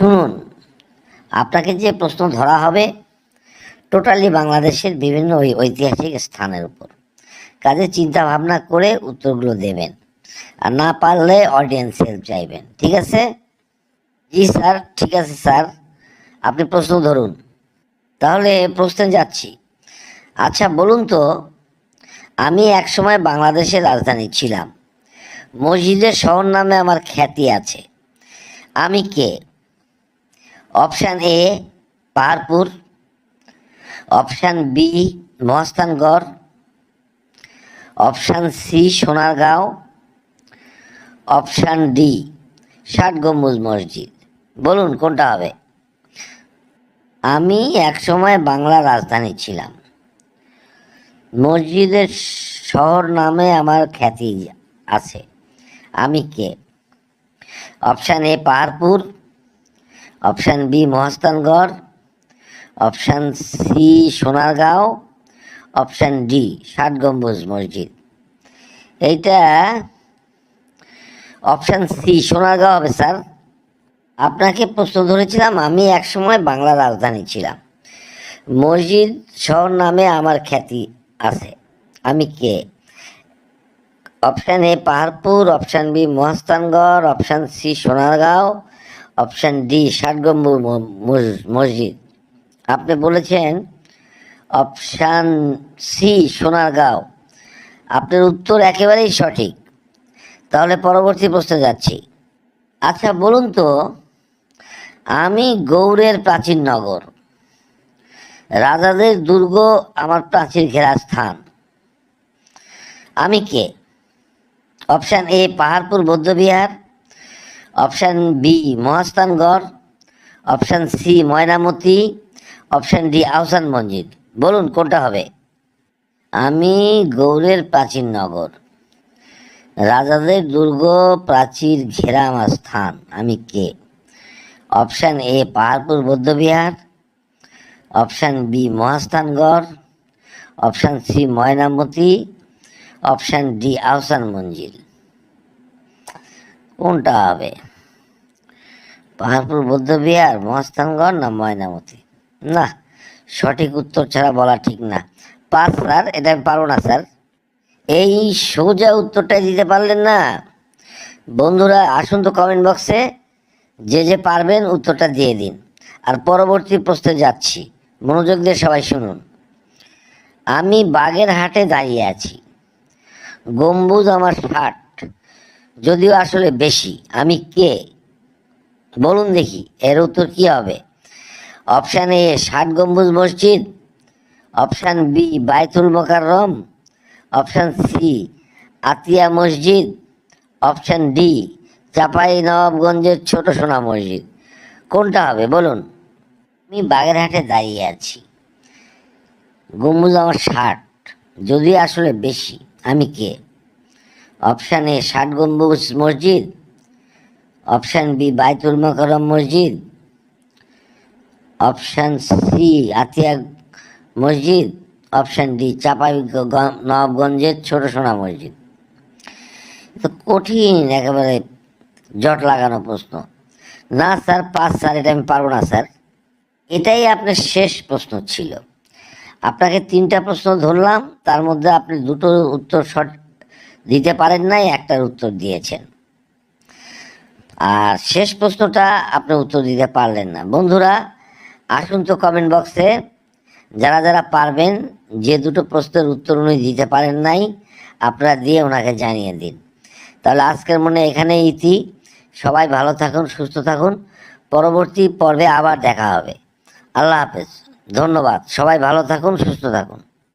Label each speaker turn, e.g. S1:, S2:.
S1: শুনুন, আপনাকে যে প্রশ্ন ধরা হবে, টোটালি বাংলাদেশের বিভিন্ন ঐতিহাসিক স্থানের উপর। কাজে চিন্তা ভাবনা করে উত্তরগুলো দেবেন, আর না পারলে অডিয়েন্স হেল্প চাইবেন, ঠিক আছে? জি স্যার, ঠিক আছে স্যার। আপনি প্রশ্ন ধরুন। তাহলে প্রশ্নে যাচ্ছি। আচ্ছা বলুন তো, আমি একসময় বাংলাদেশের রাজধানী ছিলাম। মসজিদের শহর নামে আমার খ্যাতি আছে। আমি কে? Option A, Paharpur. Option B, Mahasthangarh. Option C, Sonargaon. Option D, Shat Gambuj Masjid. বলুন, কোনটা হবে? আমি একসময় বাংলা রাজধানী ছিলাম। মসজিদের শহর নামে আমার খ্যাতি আছে। আমি কে? Option A, Paharpur. Option B Mahasthangarh option C Sonargaon option D Shat Gambuj Masjid এইটা অপশান সি সোনারগাঁও হবে, স্যার। আপনাকে প্রশ্ন ধরেছিলাম, আমি একসময় বাংলা রাজধানী ছিলাম। মসজিদ শহর নামে আমার খ্যাতি আছে। আমি কে? Option A Paharpur option B Mahasthangarh option C Sonargaon option D Shat Gambuj ম- মস- মসজিদ। আপনি বলেছেন অপশান সি, সোনারগাঁও। আপনার উত্তর একেবারেই সঠিক। তাহলে পরবর্তী প্রশ্নে যাচ্ছি। আচ্ছা বলুন তো, আমি গৌড়ের প্রাচীন নগর। রাজাদের দুর্গ আমার প্রাচীর ঘেরা স্থান। আমি কে? Option A, Paharpur Buddhavihar option B Mahasthangarh option C, Mainamati. Option D, Ahsan Masjid. বলুন, কোনটা হবে? আমি গৌড়ের প্রাচীন নগর। রাজাদের দুর্গ প্রাচীর ঘেরা আমার স্থান। আমি কে? Option A, Paharpur Buddhavihar option B Mahasthangarh option C, Mainamati. Option D, Ahsan Manzil কোনটা হবে? পাহাড়পুর বৌদ্ধবিহার, মহাস্থানগড় না ময়নামতি? না, সঠিক উত্তর ছাড়া বলা ঠিক না। পাস স্যার, এটা আমি পারব না স্যার। এই সোজা উত্তরটাই দিতে পারলেন না। বন্ধুরা, আসুন তো কমেন্ট বক্সে যে যে পারবেন উত্তরটা দিয়ে দিন। আর পরবর্তী প্রশ্নে যাচ্ছি। মনোযোগ দিয়ে সবাই শুনুন। আমি বাগের হাটে দাঁড়িয়ে আছি। গম্বুজ আমার ষাট। যদিও আসলে বেশি। আমি কে? বলুন দেখি, এর উত্তর কি হবে? অপশান এ, ষাট গম্বুজ মসজিদ। অপশান বি, বাইতুল মোকাররম। অপশান সি, আতিয়া মসজিদ। অপশান ডি, চাপাই নবাবগঞ্জের ছোট সোনা মসজিদ। কোনটা হবে, বলুন। আমি বাগেরহাটে দাঁড়িয়ে আছি। গম্বুজ আমার ষাট। যদি আসলে বেশি, আমি কে? অপশান এ ষাট গম্বুজ মসজিদ অপশান বি বাইতুল মোকাররম মসজিদ অপশান সি আতিয়া মসজিদ অপশান ডি চাপাই নবাবগঞ্জের ছোট সোনা মসজিদ তো কঠিন একেবারে জট লাগানো প্রশ্ন। না স্যার পাঁচ স্যার, এটা আমি পারব না স্যার। এটাই আপনার শেষ প্রশ্ন ছিল। আপনাকে তিনটা প্রশ্ন ধরলাম, তার মধ্যে আপনি দুটো উত্তর শর্ট দিতে পারেন নাই, একটার উত্তর দিয়েছেন। আর শেষ প্রশ্নটা আপনি উত্তর দিতে পারলেন না। বন্ধুরা, আসুন তো কমেন্ট বক্সে যারা যারা পারবেন, যে দুটো প্রশ্নের উত্তর উনি দিতে পারেন নাই, আপনারা দিয়ে ওনাকে জানিয়ে দিন। তাহলে আজকের মনে এখানে ইতি। সবাই ভালো থাকুন, সুস্থ থাকুন। পরবর্তী পর্বে আবার দেখা হবে। আল্লাহ হাফেজ। ধন্যবাদ। সবাই ভালো থাকুন, সুস্থ থাকুন।